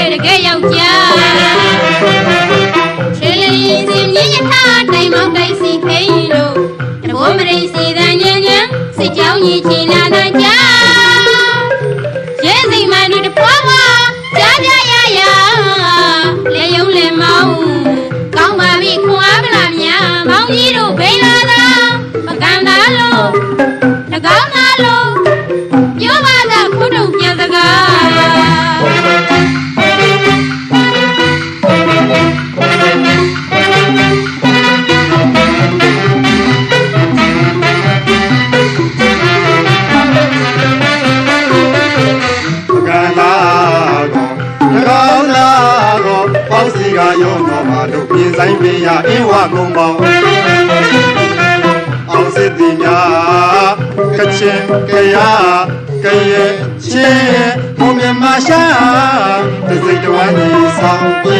ဖွဲ့တကယ်ယောက်ျားထေလီစီမြင့်ရထားတိုင်မောင်တိုင်စီခဲရီတို့တဘောမရိစီတန်ညံညံစစ်ကြောင်းကြီးချီလာ ပေါင်းစီကရုံတော်မှာတို့ပြင်ဆိုင်ပင်ရအင်းဝကုံပေါင်းအောင်စစ်တီများကချင်ကရကရဲချင်းဘုံမြမရှာတစိတ်တဝမ်းကြီးဆောင်ပြ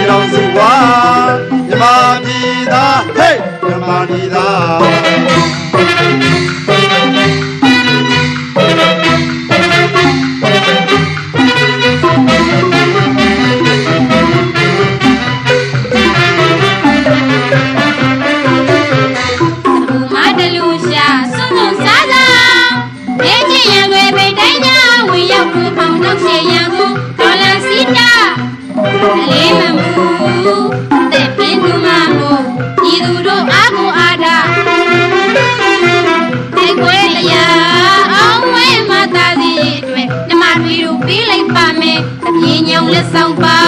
ဆောင်ပါ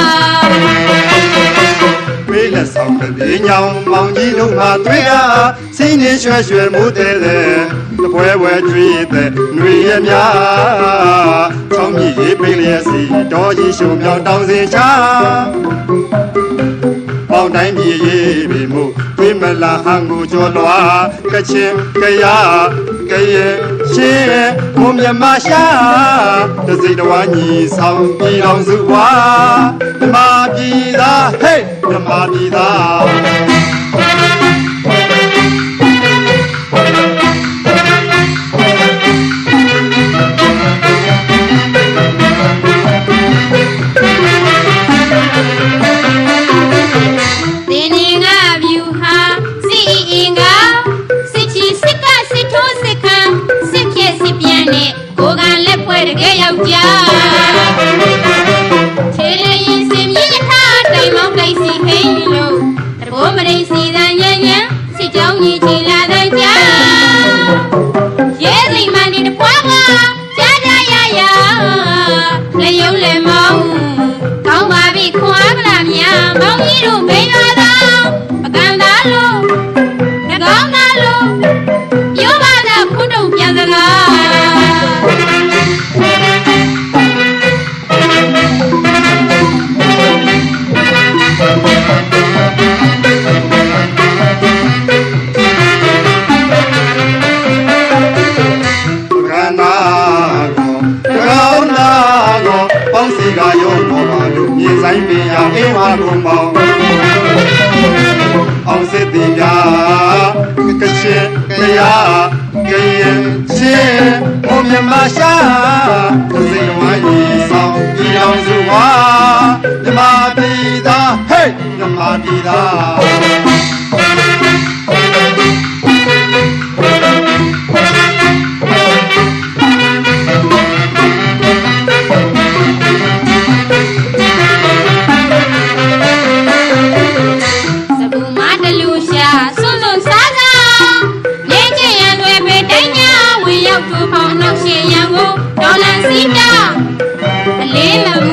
ပေးလက်ဆောင်ကပြေညောင်မောင်ကြီးတို့မှတွေ့ရစိနေရွှဲရွှဲမှုတဲ့တဲ့တပွဲပွဲကြွေးတဲ့ຫນွေရများဆောင်းမြည်ရေးပိလျက်စီတော်ကြီးရှုံမြောင်တောင်းစင်ချာပေါင်းတိုင်းပြည်ရေးပြီမှုတွေးမလာဟန်ကိုကြော်လွားကချင်ကရကရဲရှေးဘုံမြမရှာ တစိတ်တဝါညီဆောင်ပြည်တော်စုဝါဓမ္မပြည်သားဟေးဓမ္မပြည်သား များမော ရာအေးဝါတို့မောင်အောင်စစ်တီယာကချင်ကရာကရင်ချင်းဘုံမြမရှာစေဝါရီဆောင်ဒီအောင်စုဝါမြမပြည်သားဟေးမြမပြည်သား တာအလေးမှန်